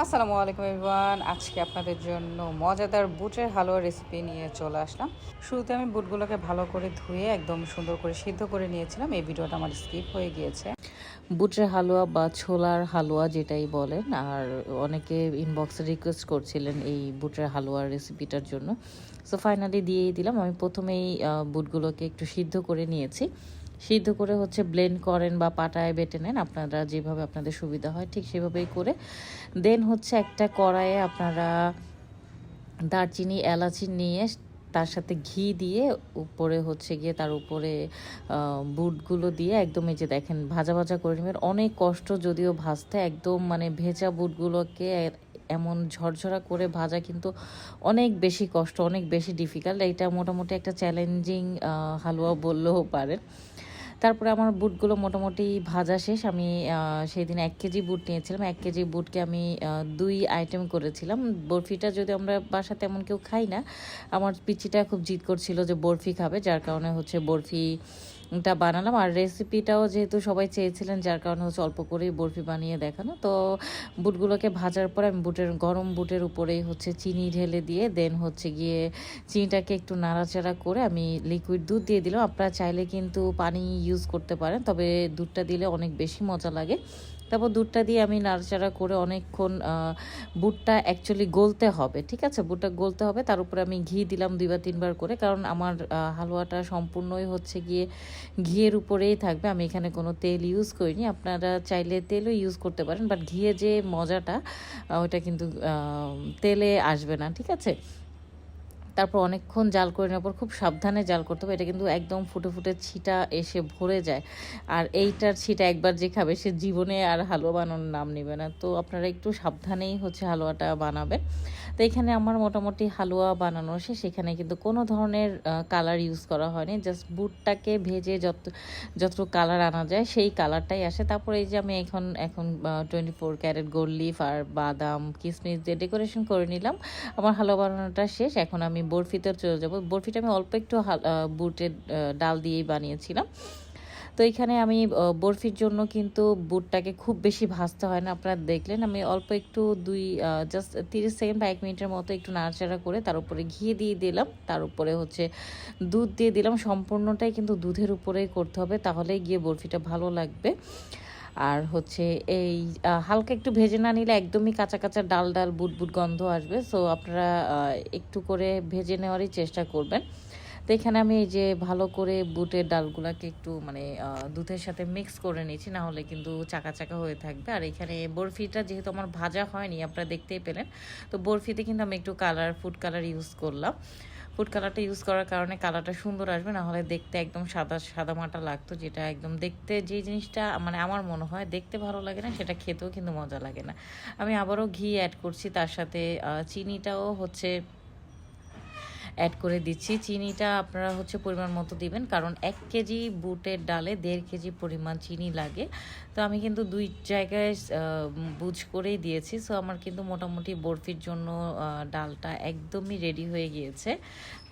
আসসালামু আলাইকুম এভরিওয়ান আজকে আপনাদের জন্য মজাদার বুটের হালুয়া রেসিপি নিয়ে চলে আসলাম। শুরুতে আমি বুটগুলোকে ভালো করে ধুয়ে একদম সুন্দর করে সিদ্ধ করে নিয়েছিলাম। এই ভিডিওটা আমার স্কিপ হয়ে গিয়েছে। বুটের হালুয়া বা ছোলার হালুয়া যেটাই বলেন, আর অনেকে ইনবক্সে রিকোয়েস্ট করছিলেন এই বুটের হালুয়ার রেসিপিটার জন্য। সো ফাইনালি দিয়েই দিলাম। আমি প্রথমেই বুটগুলোকে একটু সিদ্ধ করে নিয়েছি। সিদ্ধ করে হচ্ছে ব্লেন্ড করেন বা পাটায় বেটে নেন। আপনারা যেভাবে আপনাদের সুবিধা হয় ঠিক সেভাবেই করে দেন হচ্ছে একটা কড়াইয়ে আপনারা দারচিনি, এলাচি নিয়ে তার সাথে ঘি দিয়ে উপরে হচ্ছে গিয়ে তার উপরে বুটগুলো দিয়ে একদম এই যে দেখেন ভাজা ভাজা করে নেবেন। অনেক কষ্ট যদিও ভাজতে, একদম মানে ভেজা বুটগুলোকে এমন ঝরঝরা করে ভাজা কিন্তু অনেক বেশি কষ্ট, অনেক বেশি ডিফিকাল্ট এটা মোটামুটি একটা চ্যালেঞ্জিং হালুয়া বললেও পারেন। তারপরে আমার বুটগুলো মোটামুটি ভাজা শেষ। আমি সেই দিন এক কেজি বুট নিয়েছিলাম। এক কেজি বুটকে আমি দুই আইটেম করেছিলাম। বরফিটা যদি আমরা বাসা তেমন কেউ খাই না, আমার পিচিটা খুব জিদ করছিল যে বরফি খাবে, যার কারণে হচ্ছে বরফি টা বানালাম। আর রেসিপিটাও যেহেতু সবাই চেয়েছিলেন, যার কারণে হচ্ছে অল্প করেই বরফি বানিয়ে দেখানো। তো বুটগুলোকে ভাজার পর আমি বুটের, গরম বুটের উপরেই হচ্ছে চিনি ঢেলে দিয়ে দেন হচ্ছে গিয়ে চিনিটাকে একটু নাড়াচাড়া করে আমি লিকুইড দুধ দিয়ে দিলাম। আপনারা চাইলে কিন্তু পানি ইউজ করতে পারেন, তবে দুধটা দিলে অনেক বেশি মজা লাগে। তারপর দুধটা দিয়ে আমি নাড়াচাড়া করে অনেকক্ষণ বুটটা অ্যাকচুয়ালি গলতে হবে, ঠিক আছে? বুটটা গলতে হবে। তার উপরে আমি ঘি দিলাম দুইবার, তিনবার করে। কারণ আমার হালুয়াটা সম্পূর্ণই হচ্ছে গিয়ে ঘিয়ের উপরেই থাকবে। আমি এখানে কোনো তেল ইউজ করিনি। আপনারা চাইলে তেলও ইউজ করতে পারেন বাট ঘিয়ে যে মজাটা ওটা কিন্তু তেলে আসবে না, ঠিক আছে? তারপর অনেকক্ষণ জাল করে নেওয়ার পর খুব সাবধানে জাল করতে হবে। এটা কিন্তু একদম ফুটে ফুটে ছিটা এসে ভরে যায়। আর এইটার ছিটা একবার যে খাবে, সে জীবনে আর হালুয়া বানানোর নাম নেবে না। তো আপনারা একটু সাবধানেই হচ্ছে হালুয়াটা বানাবেন। তো এখানে আমার মোটামুটি হালুয়া বানানো শেষ। সেখানে কিন্তু কোনো ধরনের কালার ইউজ করা হয়নি। জাস্ট বুটটাকে ভেজে যত যত কালার আনা যায়, সেই কালারটাই আসে। তারপরে এই যে আমি এখন এখন twenty four carat gold leaf আর বাদাম কিশমিশ দিয়ে ডেকোরেশন করে নিলাম। আমার হালুয়া বানানোটা শেষ। এখন আমি বরফিতে চলে যাব। বরফিটা আমি অল্প একটু বুটের ডাল দিয়েই বানিয়েছিলাম। তো এখানে আমি বরফির জন্য কিন্তু বুটটাকে খুব বেশি ভাজতে হয় না। আপনারা দেখলেন আমি অল্প একটু দুই জাস্ট তিরিশ সেকেন্ড বা এক মিনিটের মতো একটু নাড়াচাড়া করে তার উপরে ঘি দিয়ে দিলাম। তার উপরে হচ্ছে দুধ দিয়ে দিলাম। সম্পূর্ণটাই কিন্তু দুধের উপরেই করতে হবে। তাহলেই গিয়ে বরফিটা ভালো লাগবে। আর হচ্ছে এই হালকা একটু ভেজে না নিলে একদমই কাঁচা কাঁচা ডাল ডাল বুট বুট গন্ধ আসবে। সো আপনারা একটু করে ভেজে নেওয়ারই চেষ্টা করবেন। তো এখানে আমি এই যে ভালো করে বুটের ডালগুলাকে একটু মানে দুধের সাথে মিক্স করে নিয়েছি, না হলে কিন্তু চাকা চাকা হয়ে থাকবে। আর এখানে বরফিটা যেহেতু আমার ভাজা হয়নি, আপনারা দেখতেই পেলেন। তো বরফিতে কিন্তু আমি একটু কালার ফুড কালার ইউজ করলাম। ফুড কালারটা ইউজ করার কারণে কালারটা সুন্দর আসবে না হলে দেখতে একদম সাদা সাদা মাটা লাগতো, যেটা একদম দেখতে যে জিনিসটা মানে আমার মনে হয় দেখতে ভালো লাগে না, সেটা খেতেও কিন্তু মজা লাগে না। আমি আবারও ঘি অ্যাড করছি, তার সাথে চিনিটাও হচ্ছে অ্যাড করে দিচ্ছি। চিনিটা আপনারা হচ্ছে পরিমাণ মতো দিবেন, কারণ এক কেজি বুটের ডালে দেড় কেজি পরিমাণ চিনি লাগে। তো আমি কিন্তু দুই জায়গায় বুঝ করেই দিয়েছি। সো আমার কিন্তু মোটামুটি বরফির জন্য ডালটা একদমই রেডি হয়ে গিয়েছে।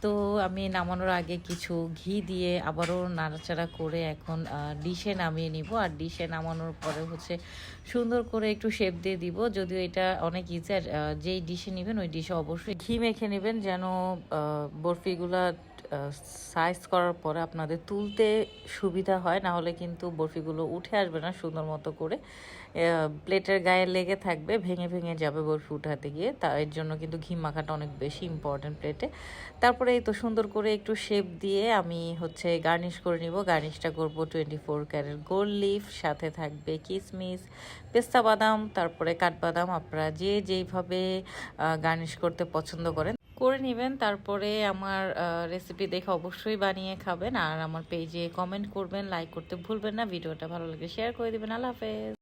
তো আমি নামানোর আগে কিছু ঘি দিয়ে আবারও নাড়াচাড়া করে এখন ডিশে নামিয়ে নিব। আর ডিশে নামানোর পরে হচ্ছে সুন্দর করে একটু শেপ দিয়ে দিব। যদিও এটা অনেক ইজি আর যেই ডিশে নেবেন ওই ডিশে অবশ্যই ঘি মেখে নেবেন যেন বরফিগুলা সাইজ করার পরে আপনাদের তুলতে সুবিধা হয়। না হলে কিন্তু বরফিগুলো উঠে আসবে না সুন্দর মতো করে। প্লেটের গায়ে লেগে থাকবে, ভেঙে ভেঙে যাবে বরফি উঠাতে গিয়ে। তা এর জন্য কিন্তু ঘি মাখাটা অনেক বেশি ইম্পর্টেন্ট প্লেটে তারপরে এই তো সুন্দর করে একটু শেপ দিয়ে আমি হচ্ছে গার্নিশ করে নিব। গার্নিশটা করব twenty four carat gold leaf সাথে থাকবে কিশমিশ পেস্তা বাদাম, তারপরে কাঠবাদাম। আপনারা যে যেইভাবে গার্নিশ করতে পছন্দ করেন করে নেবেন। তারপরে আমার রেসিপি দেখে অবশ্যই বানিয়ে খাবেন। আর আমার পেজে কমেন্ট করবেন লাইক করতে ভুলবেন না। ভিডিওটা ভালো লাগে শেয়ার করে দেবেন। আল্লাহ হাফেজ।